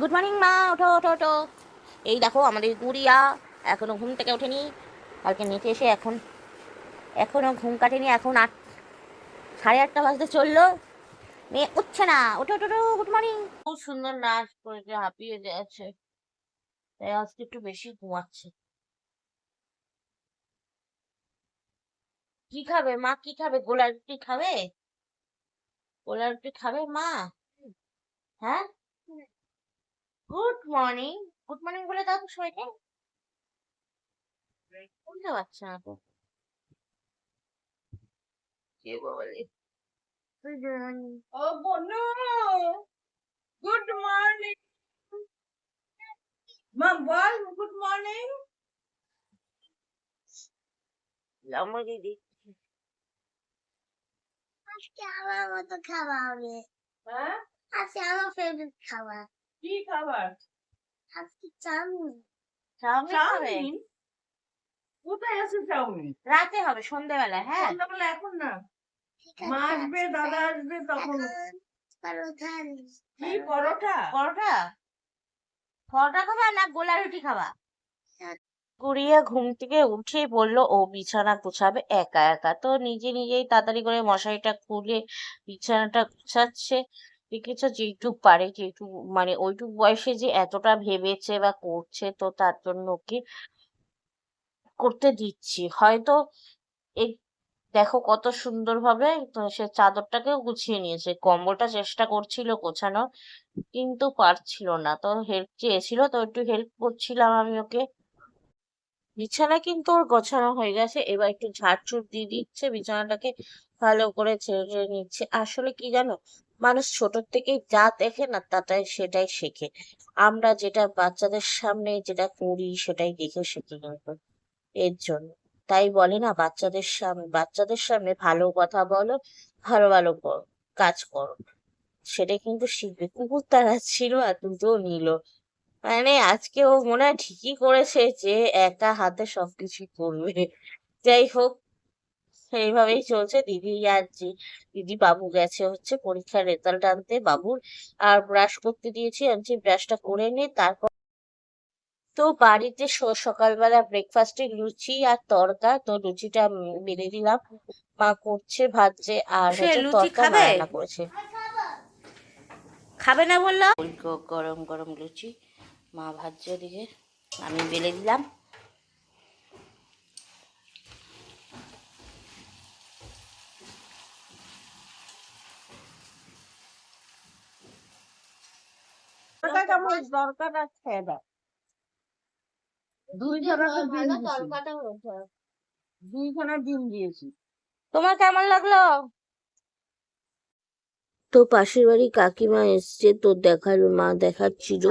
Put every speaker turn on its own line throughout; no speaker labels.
Good morning মা, ওঠো ওঠো ওঠো। এই দেখো, আমাদের গুড়িয়া, এখনও ঘুম থেকে ওঠেনি। কালকে নিচে এসে এখন, এখনও ঘুম কাটেনি, এখন আট, সাড়ে আটটা বাজতে চলল। মেয়ে উঠছে না। ওঠো ওঠো গুড মর্নিং খুব সুন্দর নাচ করেছে, হাঁপিয়ে যাচ্ছে তাই আজকে একটু বেশি ঘুমাচ্ছে। কি খাবে? মা কি খাবে? গোলা রুটি খাবে? গোলা রুটি খাবে মা? হ্যাঁ? Good morning. গুড মর্নিং বলে দাও তো সবাইকে। শুনতে পাচ্ছে না তো। কে বলে? Good morning. লম্বা দিদি।
আজকে আমার মতো খাওয়া হবে।
হ্যাঁ?
আজকে আমার ফেভারিট খাবার।
কি খাবার?
আজকে চাউমিন।
চাউমিন
কোথায় আছে চাউমিন?
রাতে হবে সন্ধ্যেবেলা হ্যাঁ।
সন্ধ্যাবেলা এখন না? মা আসবে দাদা আসবে তখন।
পরোটা
কি পরোটা?
পরোটা? পরোটা খাবা না গোলা রুটি খাবা? গুড়িয়া ঘুম থেকে উঠে বলল ও বিছানা গুছাবে একা একা। তো নিজে নিজেই তাড়াতাড়ি করে মশারিটা খুলে বিছানাটা গুছাচ্ছে। দেখেছ যেটুক পারে যেটুক মানে ওইটুক বয়সে যে এতটা ভেবেছে বা করছে তো তার জন্য ওকে করতে দিচ্ছি। হয়তো এই দেখো কত সুন্দরভাবে সে চাদরটাকেও গুছিয়ে নিয়েছে, কম্বলটা চেষ্টা করছিল গোছানোর কিন্তু পারছিল না। তো হেল্প চেয়েছিল, তো একটু হেল্প করছিলাম আমি ওকে। বিছানা কিন্তু ওর গোছানো হয়ে গেছে, এবার একটু ঝাড়ঝুড় দিয়ে দিচ্ছে, বিছানাটাকে ভালো করে ছেড়ে নিচ্ছে। আসলে কি জানো মানুষ ছোট থেকেই যা দেখে না তাটাই সেটাই শেখে। আমরা যেটা বাচ্চাদের সামনে যেটা করি সেটাই দেখে শিখি কিন্তু এর জন্য। তাই বলে না, বাচ্চাদের সামনে বাচ্চাদের সামনে ভালো কথা বলো, ভালো ভালো কাজ করো। সেটাই কিন্তু শিখবে। কুকুর তারা ছিল আর দুটো নিল। মানে আজকে ও মনে হয় ঠিকই করেছে যে একা হাতে সবকিছু করবে। যাই হোক এইভাবেই চলছে। দিদি আর যে দিদি বাবু গেছে হচ্ছে পরীক্ষার রেজাল্ট আনতে বাবুর। আর ব্রাশ করতে দিয়েছি আনছি ব্রাশটা করে নে তারপর তো বাড়িতে সকালবেলা ব্রেকফাস্টে লুচি আর তরকা তো লুচিটা বেলে দিলাম। মা করছে ভাজছে আর খাবে? রান্না করেছে। খাবে না বলল? গরম গরম লুচি মা ভাজছে ওদিকে আমি বেলে দিলাম।
খেয়ে দাও তো ডিম
ভালো
দিয়েছি।
তরকাটা হয়েছে।
দুইখানা ডিম দিয়েছি।
তোমার কেমন লাগল? তো পাশের বাড়ি কাকিমা এসছে তোর দেখাল মা দেখাচ্ছিল।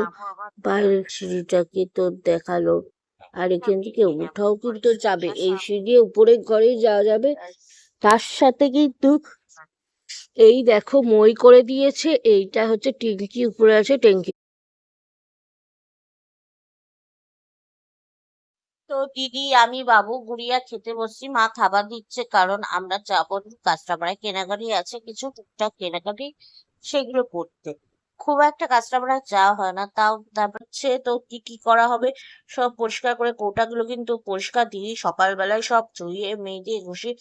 বাইরের সিঁড়িটাকে তোর দেখাল। আর এখান থেকে উঠাও কিন্তু যাবে। এই সিঁড়ি উপরের ঘরে যাওয়া যাবে। তার সাথে কিন্তু এই দেখো মই করে দিয়েছে এইটা হচ্ছে টিঙ্কি উপরে আছে ট্যাঙ্কি তো দিদি, আমি বাবু গুড়িয়া খেতে বসছি, মা খাবার দিচ্ছে কারণ আমরা যাব কাস্টমারে কেনাকাটি আছে, কিছু টুকটাক কেনাকাটি সেগুলো করতে। খুব একটা কাস্টমার যাওয়া হয় না, তাও তারপর হচ্ছে তো কি কি করা হবে? সব পরিষ্কার করে কৌটাগুলো কিন্তু পরিষ্কার দিয়ে সকালবেলায় সব ধুয়ে, মেজে, ঘষে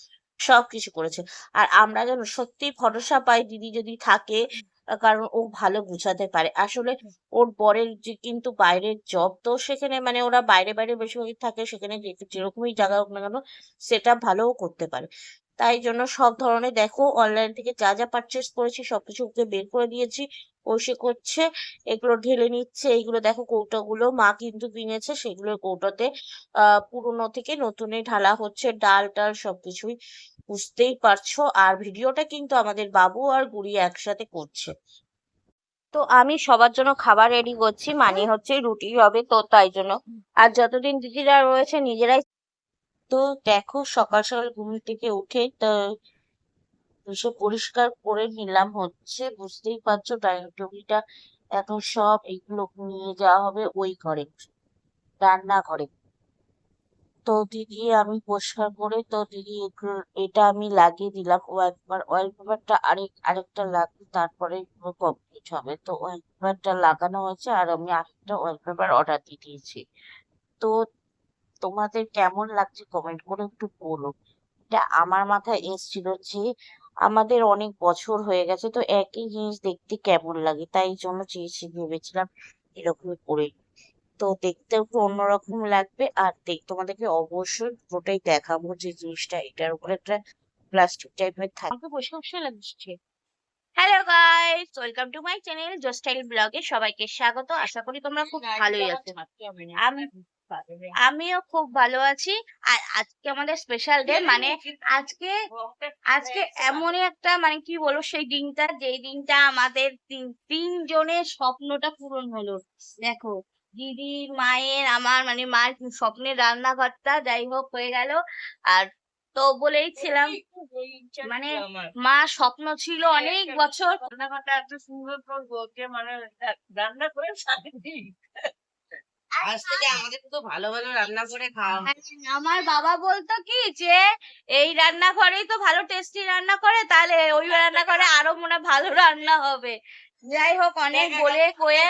সব কিছু করেছে। আর আমরা যেন সত্যি ভরসা পাই দিদি যদি থাকে কারণ ও ভালো গুছাতে পারে। আসলে ওর বরের যে কিন্তু বাইরের জব তো সেখানে মানে ওরা বাইরে বাইরে বেশিরভাগ থাকে, সেখানে যেরকমই জায়গা হোক না কেন, সেটা ভালোও করতে পারে। তাই জন্য সব ধরনের, দেখো অনলাইন থেকে যা যা পারচেস করেছি, সবকিছু ওকে বের করে দিয়েছি। ও সে করছে, এগুলো ঢেলে নিচ্ছে, এইগুলো দেখো কৌটোগুলো মা কিন্তু কিনেছে সেগুলো কৌটোতে আহ পুরোনো থেকে নতুনে ঢালা হচ্ছে ডাল টাল সবকিছুই। বুঝতেই পারছ। আর ভিডিওটা কিন্তু আমাদের বাবু আর গুড়ি একসাথে করছে। তো আমি সবার জন্য খাবার রেডি করছি মানে হচ্ছে রুটি হবে তো তাই জন্য। আর যতদিন দিদিরা রয়েছে নিজেরাই তো দেখো সকাল সকাল ঘুম থেকে উঠে তো এসে পরিষ্কার করে নিলাম হচ্ছে, বুঝতেই পারছ ডাইনিং টেবিলটা এখন সব এগুলো নিয়ে যাওয়া হবে ওই ঘরে, রান্নাঘরে। তো দিদি আমি পরিষ্কার করে, তো দিদি এগুলো- এটা আমি লাগিয়ে দিলাম। ওয়ালপেপার ওয়ালপেপারটা আরেক, আরেকটা লাগবে, তারপরে পুরো কমপ্লিট হবে। তো ওয়ালপেপারটা লাগানো হয়েছে আর আমি আরেকটা ওয়ালপেপার অর্ডার দিয়ে দিয়েছি। তো তোমাদের কেমন লাগছে কমেন্ট করে একটু বলো। এটা আমার মাথায় এসেছিল যে আমাদের অনেক বছর হয়ে গেছে, তো একই জিনিস দেখতে কেমন লাগে? তাই জন্য চেয়েছি, ভেবেছিলাম এরকম করে তো দেখতে অন্যরকম লাগবে। আর দেখ তোমাদেরকে অবশ্যই পুরোটাই দেখাবো যে জিনিসটা এটার উপরে একটা প্লাস্টিক টাইপের থাকে আমাকে বসে বসে লাগছে। Hello guys welcome to my channel জোস্টাইল ব্লগে সবাইকে স্বাগত। আশা করি তোমরা খুব ভালোই আছো। আমি আমিও খুব ভালো আছি। আর আজকে আমাদের স্পেশাল ডে মানে আজকে আজকে এমনই একটা মানে কি বলব সেই দিনটা যেই দিনটা আমাদের তিন তিনজনের স্বপ্নটা পূরণ হলো। দেখো দিদির মায়ের আমার মানে মার স্বপ্নের রান্নাঘরটা যাই হোক হয়ে গেল। আর তো বলেই ছিলাম মানে মা স্বপ্ন ছিল অনেক বছর।
রান্নাঘরটা এত সুন্দর করব যে মানে রান্না করে শান্তি আজ থেকে আমাদের তো ভালো ভালো রান্না করে খাওয়া
হ্যাঁ, আমার বাবা বলতো কি যে এই রান্নাঘরেই তো ভালো টেস্টি রান্না করে তাহলে ওই রান্নাঘরে আরও মনে হয় ভালো রান্না হবে। যাই হোক অনেক বলে কয়ে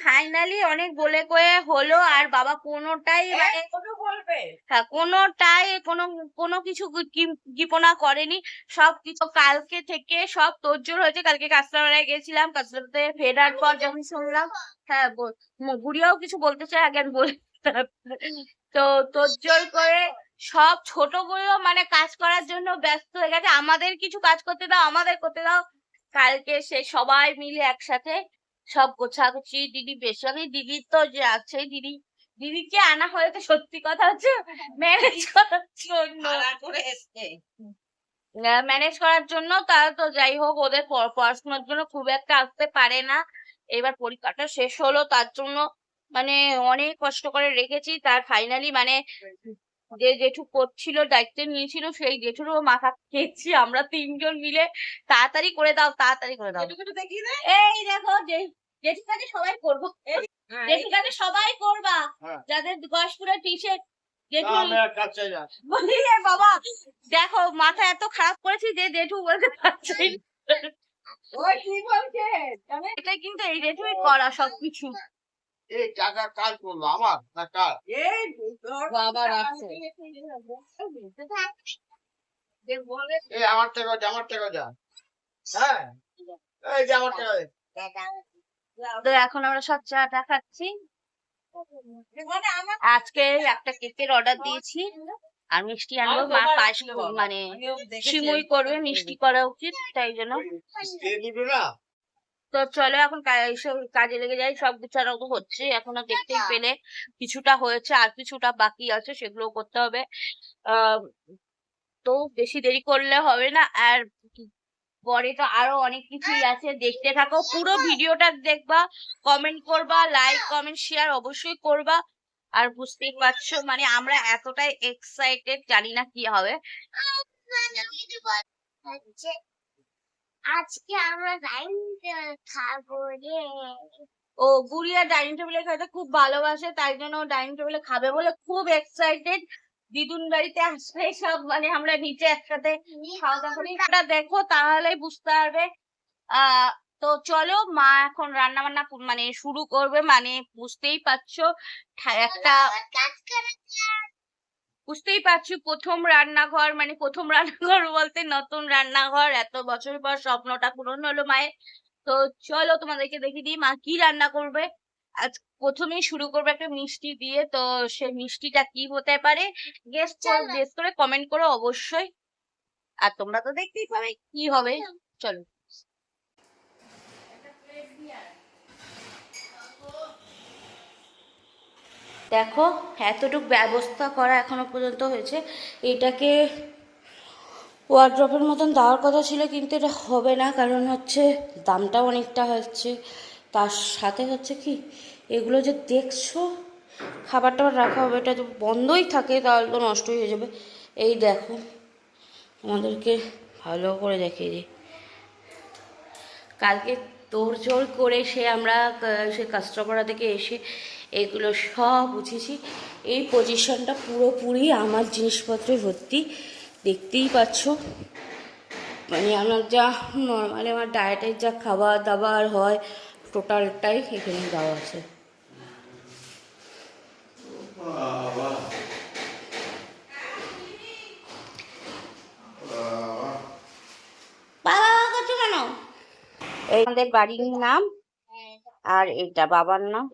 ফাইনালি অনেক বলে কয়ে হলো আর বাবা কোনোটাই মানে
বলবে।
হ্যাঁ কোনোটাই কোনো কোনো কিছু কৃপণা করেনি। সব কিছু কালকে থেকে সব তোড়জোড় হয়েছে। কালকে কাস্টমারে গেছিলাম কাস্টমারতে ফেরার পর যখন শুনলাম হ্যাঁ গুড়িয়াও কিছু বলতে চাই আগে আমি বলি তো তোড়জোড় করে সব ছোটগুলো মানে কাজ করার জন্য ব্যস্ত হয়ে গেছে। আমাদের কিছু কাজ করতে দাও আমাদের করতে দাও। কালকে সে সবাই মিলে একসাথে সব গোছাগুছি দিদি আমি দিদির তো যে আছে দিদি দিদিকে আনা হয়তো সত্যি কথা হচ্ছে ম্যানেজ করার জন্য। ম্যানেজ করার জন্য তারা তো যাই হোক ওদের পড়াশোনার জন্য খুব একটা আসতে পারে না। এবার পরীক্ষাটা শেষ হলো তার জন্য মানে অনেক কষ্ট করে রেখেছি তার ফাইনালি মানে যে জেঠু করছিল দায়িত্ব নিয়েছিল সেই জেঠুরও মাথা খেয়েছি। আমরা তিনজন মিলে তাড়াতাড়ি করে দাও তাড়াতাড়ি করে দাও।
একটু দেখি না
এই দেখো জেঠু কাজে সবাই করব। জেঠু কাজে সবাই করবা
হ্যাঁ।
যাদের গসপুরের টি শার্ট বাবা দেখো মাথা এত খারাপ করেছি যে জেঠু বলতে পারছি না।
ওই কি বলছে?
এটা কিন্তু এই জেঠুই করা সবকিছু।
এই টাকা কাজ করল আমার না কার?
এই বাবা রাখছে
এই আমার টাকা দে, আমার টাকা যা হ্যাঁ? এই যে আমার টাকা
তো এখন আমরা সব চাটা খাচ্ছি।
মানে
আজকে একটা কেকের অর্ডার দিয়েছি। আর মিষ্টি আনব মা পায়েস কর- মানে সিমুই করবে মিষ্টি করা উচিত তাই জন্য। তো চলো এখন কাজে লেগে যাই সব গুছানো তো হচ্ছে এখনও দেখতেই পেলে কিছুটা হয়েছে আর কিছুটা বাকি আছে সেগুলো করতে হবে তো বেশি দেরি করলে হবে না আর পরে তো আরও অনেক কিছুই আছে দেখতে থাকো পুরো ভিডিওটা দেখবা কমেন্ট করবা লাইক কমেন্ট শেয়ার অবশ্যই করবা আর বুঝতেই পারছ মানে আমরা এতটাই এক্সাইটেড জানি না কি হবে
আজকে আমরা লাইন খাব রে।
ও গুড়িয়া ডাইনিং টেবিলে খেতে খুব ভালোবাসে তাই জন্য ডাইনিং টেবিলে খাবে বলে খুব এক্সাইটেড দিদুন বাড়িতে আসলে সব মানে আমরা নিচে একসাথে খাওয়া দাওয়া করি। দেখো তাহলেই বুঝতে পারবে। আহ তো চলো মা এখন রান্না বান্না মানে শুরু করবে মানে বুঝতেই পারছ। একটা
কাজ করে
বুঝতেই পারছি প্রথম রান্নাঘর মানে প্রথম রান্নাঘর বলতে নতুন রান্নাঘর এত বছর পর স্বপ্নটা পূরণ হলো মায়ের। তো চলো তোমাদেরকে দেখিয়ে দিই মা কি রান্না করবে। আজ প্রথমেই শুরু করবে একটা মিষ্টি দিয়ে তো সে মিষ্টিটা কি হতে পারে? গেস
চলো।
গেস করে কমেন্ট করো অবশ্যই। আর তোমরা তো দেখতেই পাবে কি হবে। চলো। দেখো, এতটুকু ব্যবস্থা করা এখনও পর্যন্ত হয়েছে। এটাকে ওয়ার্ড্রপের মতন দেওয়ার কথা ছিল, কিন্তু এটা হবে না, কারণ হচ্ছে দামটা অনেকটা হচ্ছে। তার সাথে হচ্ছে কি, এগুলো যে দেখছ খাবার টাবার রাখা হবে, এটা যদি বন্ধই থাকে, তাহলে তো নষ্টই হয়ে যাবে। এই দেখো আমাদেরকে ভালো করে দেখিয়ে দিই। কালকে তোড়জোড় করে সে আমরা সে কাস্টমারা থেকে এসে এগুলো সব বুঝেছি। এই পজিশনটা পুরোপুরি আমার জিনিসপত্রে ভর্তি। দেখতেই পাচ্ছ। মানে আমার যা নর্মালি আমার ডায়েটের যা খাবার দাবার হয় টোটালটাই এখানে দেওয়া আছে। আমাদের বাড়ির নাম আর এটা বাবার নাম।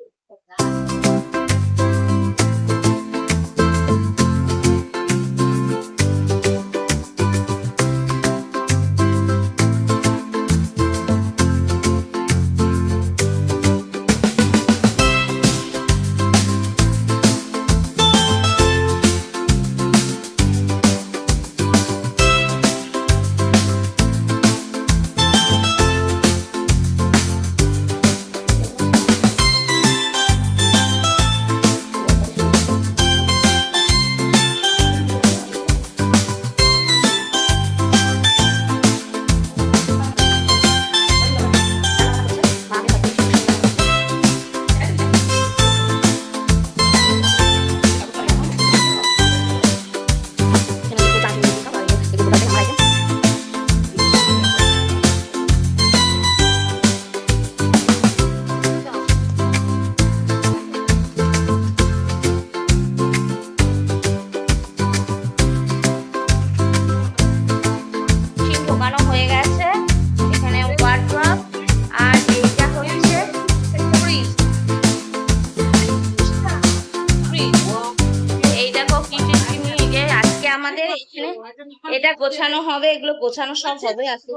গোছানো সব হবে আজকে।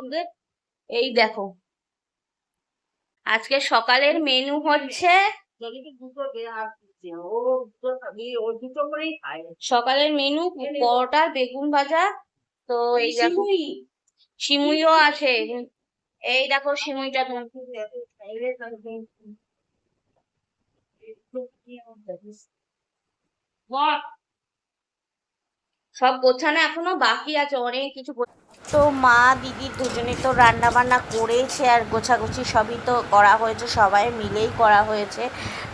এই দেখো। আজকে সকালের মেনু হচ্ছে সকালের মেনু পরোটা বেগুন ভাজা তো এই দেখো সিমুইও আছে। এই দেখো সিমুইটা তোমার সব গোছানো এখনও বাকি আছে, অনেক কিছু তো মা, দিদি দুজনে তো রান্না বান্না করেছে আর গোছাগুছি সবই তো করা হয়েছে, সবাই মিলেই করা হয়েছে।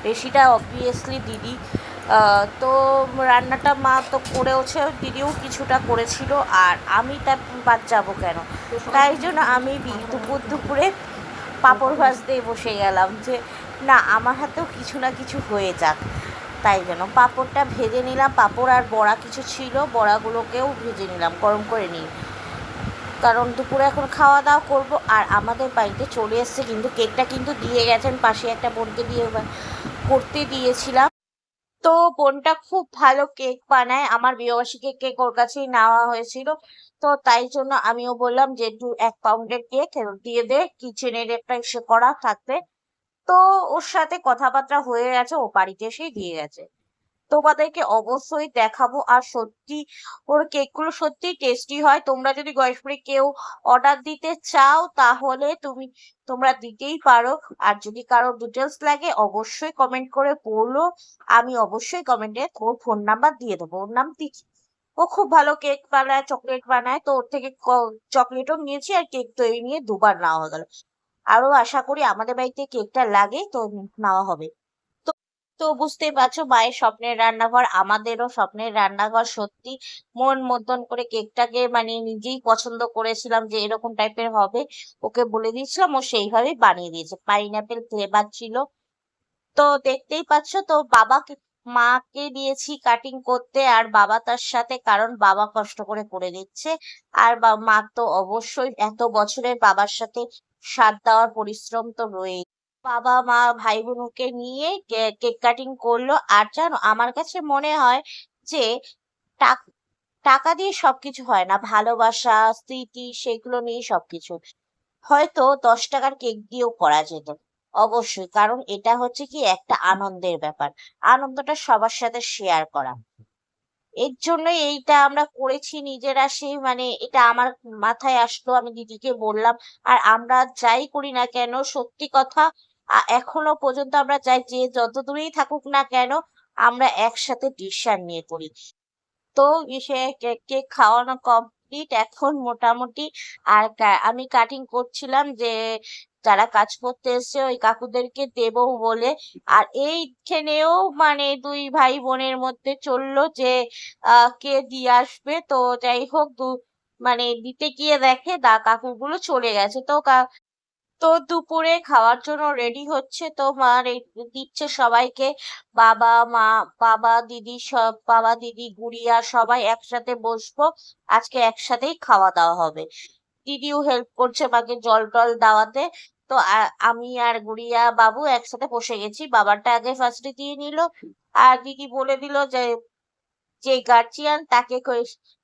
বেশিটা অবভিয়াসলি দিদি তো রান্নাটা মা তো করেওছে, দিদিও কিছুটা করেছিল আর আমি তা বাদ যাব কেন? তাই জন্য আমি দুপুর দুপুরে পাঁপড় ভাজতে বসে গেলাম যে, না, আমার হাতেও কিছু না কিছু হয়ে যাক। তাই জন্য পাঁপড়টা ভেজে নিলাম। পাঁপড় আর বড়া কিছু ছিল, বড়াগুলোকেও ভেজে নিলাম, গরম করে নিই কারণ দুপুরে এখন খাওয়া দাওয়া করব, আর আমাদের বাড়িতে চলে এসছে কিন্তু কেকটা কিন্তু দিয়ে গেছেন, পাশে একটা বোনকে দিয়ে করতে দিয়েছিলাম। তো বোনটা খুব ভালো কেক বানায়, আমার বিয়েবার্ষিকী কেক ওর কাছেই নেওয়া হয়েছিল। তো তাই জন্য আমিও বললাম যে দু এক পাউন্ডের কেক দিয়ে দে, কিচেনের একটা এসে করা থাকবে। তো ওর সাথে কথাবার্তা হয়ে গেছে, ও বাড়িতে এসেই দিয়ে গেছে। তোমাদেরকে অবশ্যই দেখাবো আর সত্যি ওর কেকগুলো সত্যি টেস্টি হয়। তোমরা যদি গয়েশপুরে কেউ অর্ডার দিতে চাও, তাহলে তুমি, তোমরা দিতেই পারো। আর যদি কারও ডিটেলস লাগে, অবশ্যই কমেন্ট করে বলো। আমি অবশ্যই কমেন্টে ওর ফোন নাম্বার দিয়ে দেবো। ওর নাম তিথি। ও খুব ভালো কেক বানায় চকলেট বানায়। তো ওর থেকে চকলেটও নিয়েছি আর কেক তৈরি নিয়ে দুবার নেওয়া হয়ে গেল। আরও আশা করি আমাদের বাড়িতে কেকটা লাগে, তো নেওয়া হবে। তো তো বুঝতেই পারছ, মায়ের স্বপ্নের রান্নাঘর, আমাদেরও স্বপ্নের রান্নাঘর, সত্যি মন মতন করে কেকটাকে মানে নিজেই পছন্দ করেছিলাম যে এরকম টাইপের হবে। ওকে বলে দিয়েছিলাম, ও সেইভাবে বানিয়ে দিয়েছে। পাইনাপেল ফ্লেভার ছিল। তো দেখতেই পাচ্ছ, তো বাবাকে, মাকে দিয়েছি কাটিং করতে, আর বাবা তার সাথে, কারণ বাবা কষ্ট করে করে দিচ্ছে। আর মা তো অবশ্যই এত বছরের বাবার সাথে সাথ দেওয়ার পরিশ্রম তো রয়েই। বাবা মা ভাই বোনকে নিয়ে কেক কাটিং করল আর জানো, আমার কাছে মনে হয় যে টাকা দিয়ে সবকিছু হয় না, ভালোবাসা, স্মৃতি সেগুলো নিয়ে সবকিছু। হয়তো দশ টাকার কেক দিয়েও করা যেত, অবশ্যই। কারণ এটা হচ্ছে কি একটা আনন্দের ব্যাপার। আনন্দটা সবার সাথে শেয়ার করা। এর জন্যই এইটা আমরা করেছি নিজেরা সেই মানে এটা আমার মাথায় আসলো, আমি দিদিকে বললাম, আর আমরা যাই করি না কেন, সত্যি কথা এখনও পর্যন্ত আমরা যাই, যে যত দূরেই থাকুক না কেন, আমরা একসাথে ডিসিশন নিয়ে করি। তো সে কেক খাওয়ানো কমপ্লিট, এখন মোটামুটি, আর কা- আমি কাটিং করছিলাম যে যারা কাজ করতে এসছে, ওই কাকুদেরকে দেবো বলে। আর এইখানেও মানে দুই ভাই বোনের মধ্যে চলল যে কে দিয়ে আসবে। তো যাই হোক মানে দিতে গিয়ে দেখে দা, কাকুগুলো চলে গেছে। তো তো দুপুরে খাওয়ার জন্য রেডি হচ্ছে। তো মা দিচ্ছে সবাইকে। বাবা, মা, বাবা, দিদি সব, বাবা, দিদি, গুড়িয়া সবাই একসাথে বসবো। আজকে একসাথেই খাওয়া দাওয়া হবে। দিদিও হেল্প করছে, মাকে জল টল দেওয়াতে। তো আমি আর গুড়িয়া বাবু একসাথে বসে গেছি। বাবারটা আগে ফার্স্টে দিয়ে নিল আর দিদি বলে দিল যে যে গার্জিয়ান তাকে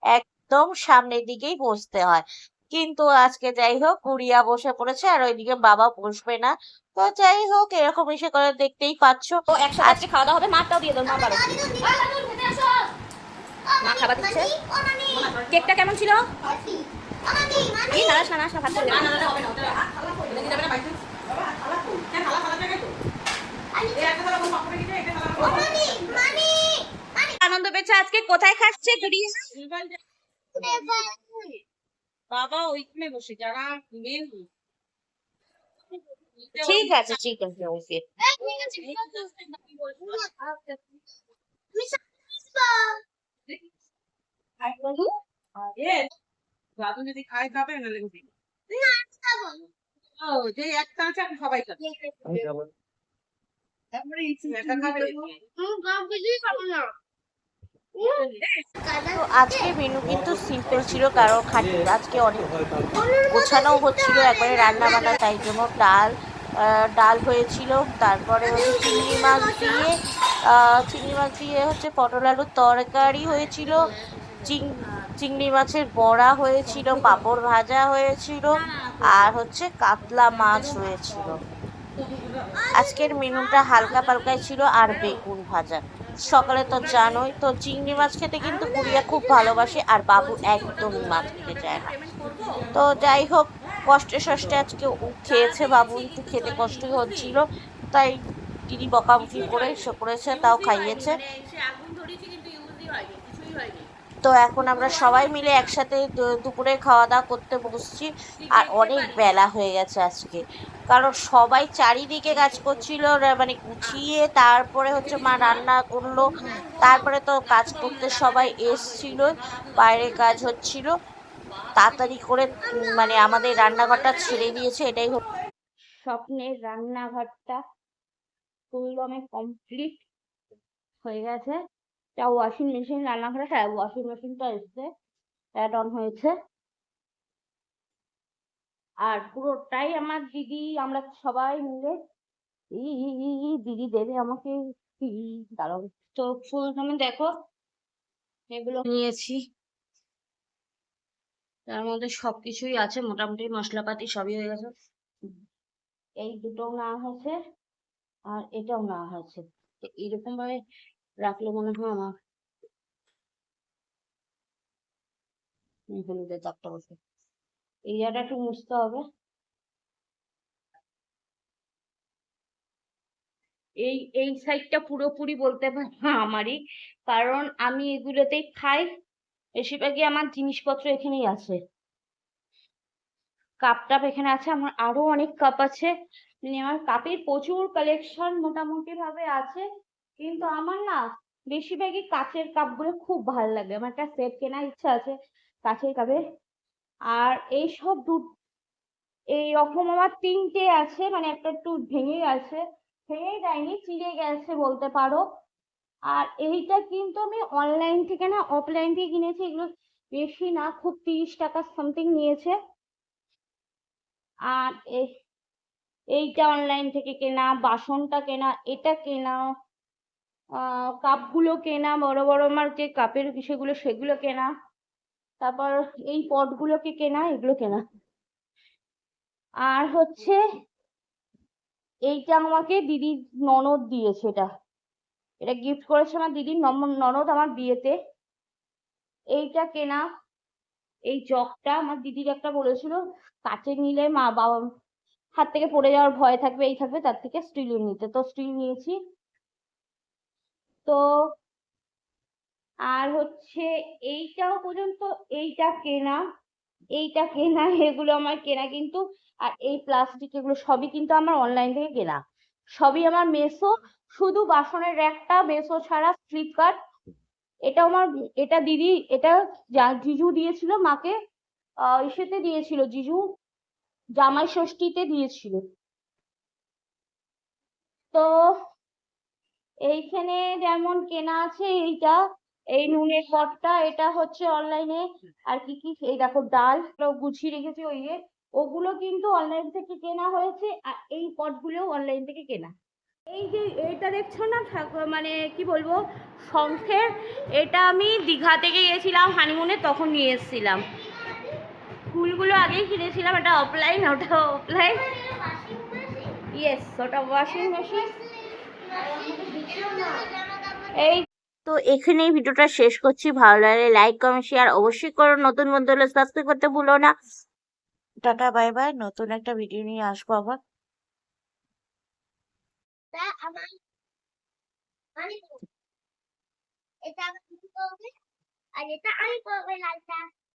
একদম সামনের দিকেই বসতে হয়। কিন্তু আজকে যাই হোক গুড়িয়া বসে পড়েছে আর ওইদিকে বাবা বসবে না। তো যাই হোক এরকম এসে করে দেখতেই পাচ্ছ।
তো একসাথে আজকে খাওয়া দাওয়া হবে? মাঠটাও দিয়ে দাও মা বারো। মা খাবার দিচ্ছে। কেকটা কেমন ছিল? এই নারাস না নারাস না ভাত করে আনন্দ পেয়েছে আজকে? কোথায় খাচ্ছে গুড়িয়া?
বাবা ওইখানে বসে যারা মেন
ঠিক আছে ঠিক আছে ওকে।
দাদু যদি খায় খাবে না লেগে ও যে একটা আছে সবাই
আজকে মেনু কিন্তু সিম্পল ছিল কারণ খাটি আজকে অনেক গোছানো হচ্ছিল একবারে রান্না বান্না তাই জন্য ডাল ডাল হয়েছিল। তারপরে হচ্ছে চিংড়ি মাছ দিয়ে চিংড়ি মাছ দিয়ে হচ্ছে পটল আলুর তরকারি হয়েছিল। চিং- চিংড়ি মাছের বড়া হয়েছিল, পাঁপড় ভাজা হয়েছিল, আর হচ্ছে কাতলা মাছ হয়েছিল আজকের মেনুটা হালকা পালকাই ছিল আর বেগুন ভাজা। সকালে তো জানোই, তো চিংড়ি মাছ খেতে কিন্তু গুড়িয়া খুব ভালোবাসে আর বাবু একদমই মাছ খেতে চায় না। তো যাই হোক, কষ্টে সষ্টে আজকে খেয়েছে বাবু, একটু খেতে কষ্টই হচ্ছিল, তাই দিদি বকাবকি করে সে করেছে, তাও খাইয়েছে। তো এখন আমরা সবাই মিলে একসাথে দুপুরে খাওয়া দাওয়া করতে বসছি। আর অনেক বেলা হয়ে গেছে আজকে। কারণ সবাই চারিদিকে কাজ করছিল মানে গুছিয়ে তারপরে হচ্ছে মা রান্না করল। তারপরে তো কাজ করতে সবাই এসছিল, বাইরে কাজ হচ্ছিল। তাড়াতাড়ি করে মানে আমাদের রান্নাঘরটা ছেড়ে দিয়েছে, এটাই হচ্ছে স্বপ্নের রান্নাঘরটা ফুলদমে কমপ্লিট হয়ে গেছে। তা ওয়াশিং মেশিন ওয়াশিং মেশিনটা এসছে অ্যাড অন হয়েছে। আর পুরোটাই আমার দিদি, আমরা সবাই মিলে দিদি দেবে আমাকে। তো ফুলদমে দেখো, এগুলো নিয়েছি। তার মধ্যে সবকিছুই আছে, মোটামুটি মশলাপাতি সবই হয়ে গেছে। এই দুটো নেওয়া হয়েছে, আর এটাও নেওয়া হয়েছে। এরকম ভাবে রাখলে মনে হয় আমার। হলুদের দাগটা বসে। এই জায়গাটা একটু মুছতে হবে। এই এই সাইডটা পুরোপুরি বলতে পারো আমারই, কারণ আমি এগুলোতেই খাই, বেশিরভাগই আমার জিনিসপত্র এখানেই আছে। কাপ টাপ এখানে আছে, আমার আরও অনেক কাপ আছে। মানে আমার কাপের প্রচুর কালেকশন মোটামুটি ভাবে আছে। কিন্তু আমার না বেশিরভাগই কাচের কাপগুলো খুব ভালো লাগে। আমার একটা সেট কেনার ইচ্ছা আছে কাচের কাপে। আর এই সব দু, এই রকম আমার তিনটে আছে মানে একটা একটু ভেঙে গেছে। ভেঙে যায়নি, চিড়ে গেছে বলতে পারো। আর এইটা কিন্তু আমি অনলাইন থেকে না অফলাইন থেকে কিনেছি। এগুলো বেশি না, খুব তিরিশ টাকা সামথিং নিয়েছে। আর এইটা অনলাইন থেকে কেনা, বাসনটা কেনা, এটা কেনা। কাপগুলো কেনা, বড় বড় আমার যে কাপের সেগুলো সেগুলো কেনা, তারপর এই পটগুলোকে কেনা, এগুলো কেনা। আর হচ্ছে এইটা আমাকে দিদির ননদ দিয়েছে এটা। এটা গিফট করেছে আমার দিদির ননদ আমার বিয়েতে। এইটা কেনা, এই জগটা আমার দিদির একটা বলেছিল কাচের নিলে মা বাবা হাত থেকে পড়ে যাওয়ার ভয় থাকবে, এই থাকবে, তার থেকে স্টিলের নিতে। তো স্টিল নিয়েছি। তো আর হচ্ছে এইটাও পর্যন্ত এইটা কেনা এইটা কেনা, এগুলো আমার কেনা কিন্তু,
আর এই প্লাস্টিক এগুলো সবই কিন্তু আমার অনলাইন থেকে কেনা। সবই আমার মেসো, শুধু বাসনের র্যাকটা মেসো ছাড়া ফ্লিপকার্ট এটা আমার, এটা দিদি, এটা জিজু দিয়েছিল মাকে ইসেতে দিয়েছিল জিজু, জামাই ষষ্ঠীতে দিয়েছিল। তো এইখানে যেমন কেনা আছে এইটা, এই নুনের পটটা এটা হচ্ছে অনলাইনে আর কি কি, এই দেখো ডাল গুছিয়ে রেখেছি ওই ওগুলো কিন্তু অনলাইন থেকে কেনা হয়েছে, আর এই পটগুলোও অনলাইন থেকে কেনা। এই যে এটা দেখছ না ঠাকুর মানে কি বলব, শঙ্খের, এটা আমি দীঘা থেকে গেছিলাম হানিমুনে তখন নিয়ে এসেছিলাম। ফুলগুলো আগেই কিনেছিলাম, এটা অফলাইন ওটা অফলাইন ইয়েস ওটা ওয়াশিং মেশিন এই তো এখানেই ভিডিওটা শেষ করছি। ভালো লাগলে লাইক কমেন্ট শেয়ার অবশ্যই করো। নতুন বন্ধু হলে সাবস্ক্রাইব করতে ভুলো না। টাটা বাই বাই নতুন একটা ভিডিও নিয়ে আসব আবার।
এটা আমি করবে? আর এটা আমি করবে লালটা।